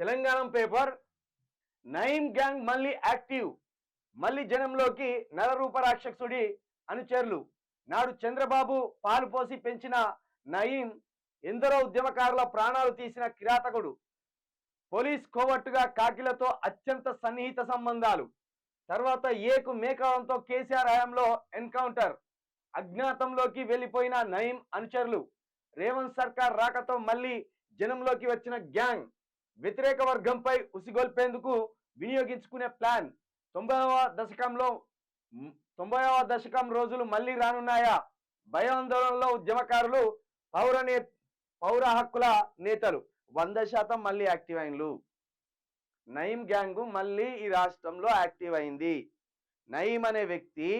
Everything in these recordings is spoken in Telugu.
తెలంగాణ పేపర్ నయీం గ్యాంగ్ మళ్ళీ యాక్టివ్ మళ్ళీ జనంలోకి నరరూప రాక్షసుడి అనుచరులు. నాడు చంద్రబాబు పాలు పోసి పెంచిన నయీం ఎందరో ఉద్యమకారుల ప్రాణాలు తీసిన కిరాతకుడు. పోలీస్ కోవట్టుగా కాకిలతో అత్యంత సన్నిహిత సంబంధాలు. తర్వాత ఏకు మేకావంతో కేసీఆర్ హయాంలో ఎన్కౌంటర్. అజ్ఞాతంలోకి వెళ్ళిపోయిన నయీం అనుచరులు. రేవంత్ సర్కార్ రాకతో మళ్ళీ జనంలోకి వచ్చిన గ్యాంగ్. వ్యతిరేక వర్గంపై ఉసిగొల్పేందుకు వినియోగించుకునే ప్లాన్ తొంభైవ దశకంలో తొంభైవ దశకం రోజులు మళ్ళీ రానున్నాయా? భయాందోళనలో ఉద్యమకారులు పౌర నే పౌర హక్కుల నేతలు వంద శాతం మళ్ళీ యాక్టివ్ అయినలు. నయీం గ్యాంగ్ మళ్ళీ ఈ రాష్ట్రంలో యాక్టివ్ అయింది. నయీం అనే వ్యక్తి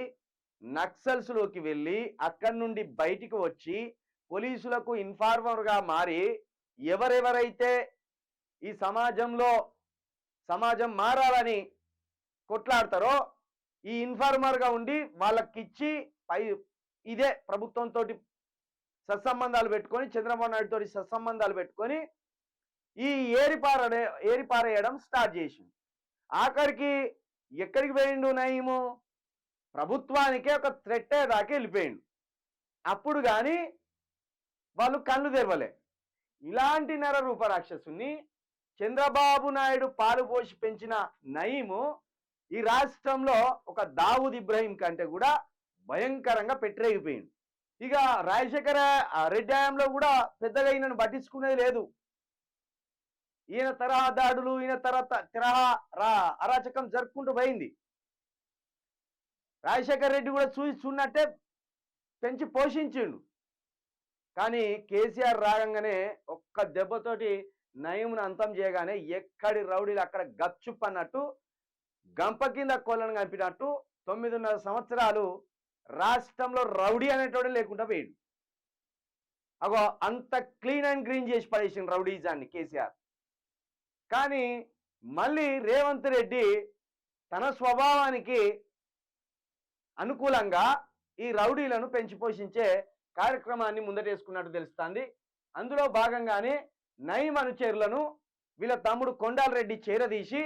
నక్సల్స్లోకి వెళ్ళి అక్కడి నుండి బయటికి వచ్చి పోలీసులకు ఇన్ఫార్మర్గా మారి ఎవరెవరైతే ఈ సమాజంలో సమాజం మారాలని కొట్లాడతారో ఈ ఇన్ఫార్మర్గా ఉండి వాళ్ళకిచ్చి పై ఇదే ప్రభుత్వంతో సత్సంబంధాలు పెట్టుకొని చంద్రబాబు నాయుడు తోటి సత్సంబంధాలు పెట్టుకొని ఈ ఏరిపారడే ఏరిపారేయడం స్టార్ట్ చేసింది ఆఖరికి ఎక్కడికి పోయిండు నయీము? ప్రభుత్వానికే ఒక త్రెట్టే దాకా వెళ్ళిపోయిండు. అప్పుడు కానీ వాళ్ళు కళ్ళు తెరవలే. ఇలాంటి నర రూప రాక్షసుని చంద్రబాబు నాయుడు పాలు పోసి పెంచిన నయీము ఈ రాష్ట్రంలో ఒక దావుద్ ఇబ్రహీం కంటే కూడా భయంకరంగా పెట్టరేగిపోయింది ఇక రాజశేఖర ఆ రెడ్డి హయాంలో కూడా పెద్దగా ఈయనను పట్టించుకునేది లేదు. ఈయన తరహా దాడులు ఈయన తరహా తరహా రా అరాచకం జరుపుకుంటూ పోయింది. రాజశేఖర్ రెడ్డి కూడా చూసి చూడనట్టే పెంచి పోషించిండు. కానీ కేసీఆర్ రాగంగానే ఒక్క దెబ్బతోటి నయమును అంతం చేయగానే ఎక్కడి రౌడీలు అక్కడ గప్చుప్ అన్నట్టు గంప కింద కోళ్ళను కంపినట్టు తొమ్మిదిన్నర సంవత్సరాలు రాష్ట్రంలో రౌడీ అనేటోడు లేకుండా పోయాడు. అగో అంత క్లీన్ అండ్ గ్రీన్ చేసి పడేసిండు రౌడీజాన్ని కేసీఆర్. కానీ మళ్ళీ రేవంత్ రెడ్డి తన స్వభావానికి అనుకూలంగా ఈ రౌడీలను పెంచి పోషించే కార్యక్రమాన్ని ముందటేసుకున్నట్టు తెలుస్తుంది. అందులో భాగంగానే నయీం అనుచరులను వీళ్ళ తమ్ముడు కొండాలరెడ్డి చేరదీసి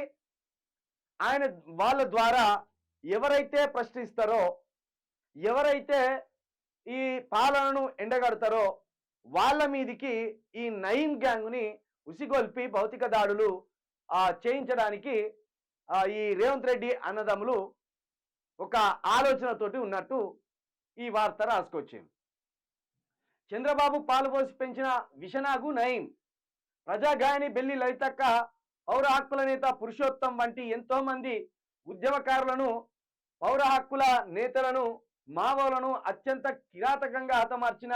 ఆయన వాళ్ళ ద్వారా ఎవరైతే ప్రశ్నిస్తారో ఎవరైతే ఈ పాలనను ఎండగడతారో వాళ్ళ మీదికి ఈ నయీం గ్యాంగ్ని ఉసిగొల్పి భౌతిక దాడులు చేయించడానికి ఈ రేవంత్ రెడ్డి అన్నదమ్ములు ఒక ఆలోచనతోటి ఉన్నట్టు ఈ వార్త రాసుకొచ్చింది. చంద్రబాబు పాలుపోసి పెంచిన విషనాగు నయీం ప్రజాగాయని బెల్లి లలితక్క పౌర హక్కుల నేత పురుషోత్తం వంటి ఎంతో మంది ఉద్యమకారులను పౌర హక్కుల నేతలను మావోలను అత్యంత కిరాతకంగా హతమార్చిన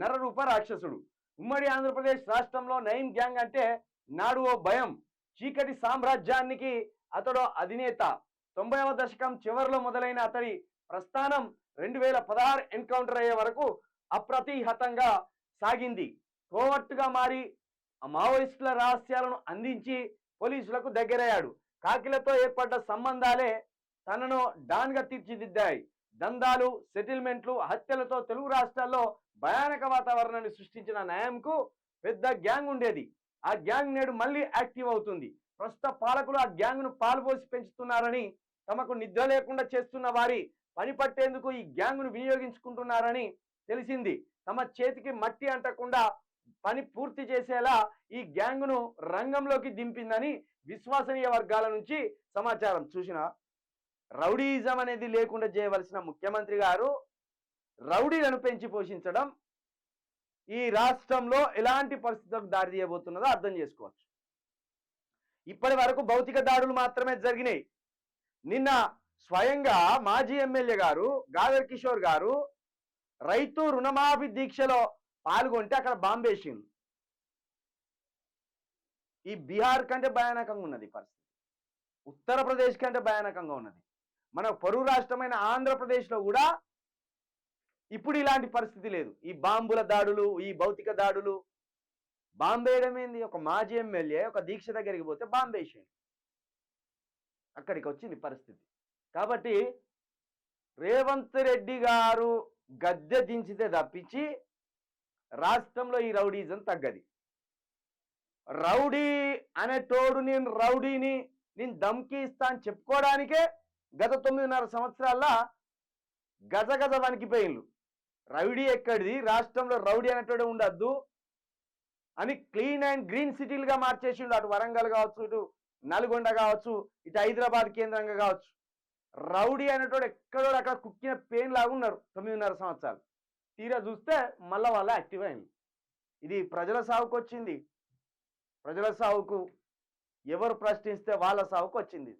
నరరూప రాక్షసుడు. ఉమ్మడి ఆంధ్రప్రదేశ్ రాష్ట్రంలో నయం గ్యాంగ్ అంటే నాడు ఓ భయం. చీకటి సామ్రాజ్యానికి అతడు అధినేత. తొంభైవ దశకం చివరిలో మొదలైన అతడి ప్రస్థానం రెండు వేల పదహారు ఎన్కౌంటర్ అయ్యే వరకు అప్రతిహతంగా సాగింది. కోవట్టుగా మారి మావోయిస్టుల రహస్యాలను అందించి పోలీసులకు దగ్గరయ్యాడు. కాకిలతో ఏర్పడ్డ సంబంధాలే తనను డాన్గా తీర్చిదిద్దాయి. దందాలు సెటిల్మెంట్లు హత్యలతో తెలుగు రాష్ట్రాల్లో భయానక వాతావరణాన్ని సృష్టించిన న్యాయంకు పెద్ద గ్యాంగ్ ఉండేది. ఆ గ్యాంగ్ నేడు మళ్ళీ యాక్టివ్ అవుతుంది. ప్రస్తుత పాలకులు ఆ గ్యాంగ్ను పాల్పోసి పెంచుతున్నారని తమకు నిద్ర లేకుండా చేస్తున్న వారి పని పట్టేందుకు ఈ గ్యాంగ్ను వినియోగించుకుంటున్నారని తెలిసింది. తమ చేతికి మట్టి అంటకుండా పని పూర్తి చేసేలా ఈ గ్యాంగ్ను రంగంలోకి దింపిందని విశ్వసనీయ వర్గాల నుంచి సమాచారం. చూసిన రౌడీయిజం అనేది లేకుండా చేయవలసిన ముఖ్యమంత్రి గారు రౌడీలను పెంచి పోషించడం ఈ రాష్ట్రంలో ఎలాంటి పరిస్థితులకు దారి తీయబోతున్నదో అర్థం చేసుకోవచ్చు. ఇప్పటి వరకు భౌతిక దాడులు మాత్రమే జరిగినాయి. నిన్న స్వయంగా మాజీ ఎమ్మెల్యే గారు గాదర్ కిషోర్ గారు రైతు రుణమాఫీ దీక్షలో పాల్గొంటే అక్కడ బాంబేసింది ఈ బీహార్ కంటే భయానకంగా ఉన్నది పరిస్థితి. ఉత్తరప్రదేశ్ కంటే భయానకంగా ఉన్నది. మన పరువు రాష్ట్రమైన ఆంధ్రప్రదేశ్లో కూడా ఇప్పుడు ఇలాంటి పరిస్థితి లేదు. ఈ బాంబుల దాడులు ఈ భౌతిక దాడులు బాంబేయడం ఏంది? ఒక మాజీ ఎమ్మెల్యే ఒక దీక్ష దగ్గరికి పోతే బాంబేసేయండి అక్కడికి వచ్చింది పరిస్థితి. కాబట్టి రేవంత్ రెడ్డి గారు గద్దె దించితే తప్పించి రాష్ట్రంలో ఈ రౌడీజం తగ్గది. రౌడీ అనేటోడు నేను రౌడీని నేను దమ్కి ఇస్తా అని చెప్పుకోవడానికే గత తొమ్మిదిన్నర సంవత్సరాల్లో గజ గజ వణికిపోయిండ్రు రౌడీ ఎక్కడిది? రాష్ట్రంలో రౌడీ అనేటోడే ఉండద్దు అని క్లీన్ అండ్ గ్రీన్ సిటీలుగా మార్చేసిండు. అటు వరంగల్ కావచ్చు ఇటు నల్గొండ కావచ్చు ఇటు హైదరాబాద్ కేంద్రంగా కావచ్చు. రౌడీ అనేటోడు ఎక్కడో అక్కడ కుక్కిన పెయిన్ లాగా ఉన్నారు తొమ్మిదిన్నర సంవత్సరాలు. తీరా చూస్తే మళ్ళీ వాళ్ళ యాక్టివ్ అయింది ఇది ప్రజల సాగుకు వచ్చింది ప్రజల సాగుకు ఎవరు ప్రశ్నిస్తే వాళ్ళ సాగుకు వచ్చింది